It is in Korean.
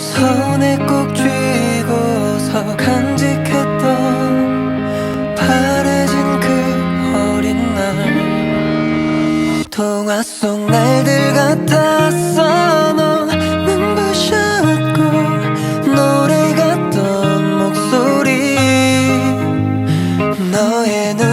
손에 꼭 쥐고서 간직했던 바래진 그 어린 날. 동화 속 날들 같았어 넌 눈부셨고 노래 같던 목소리. 너의 눈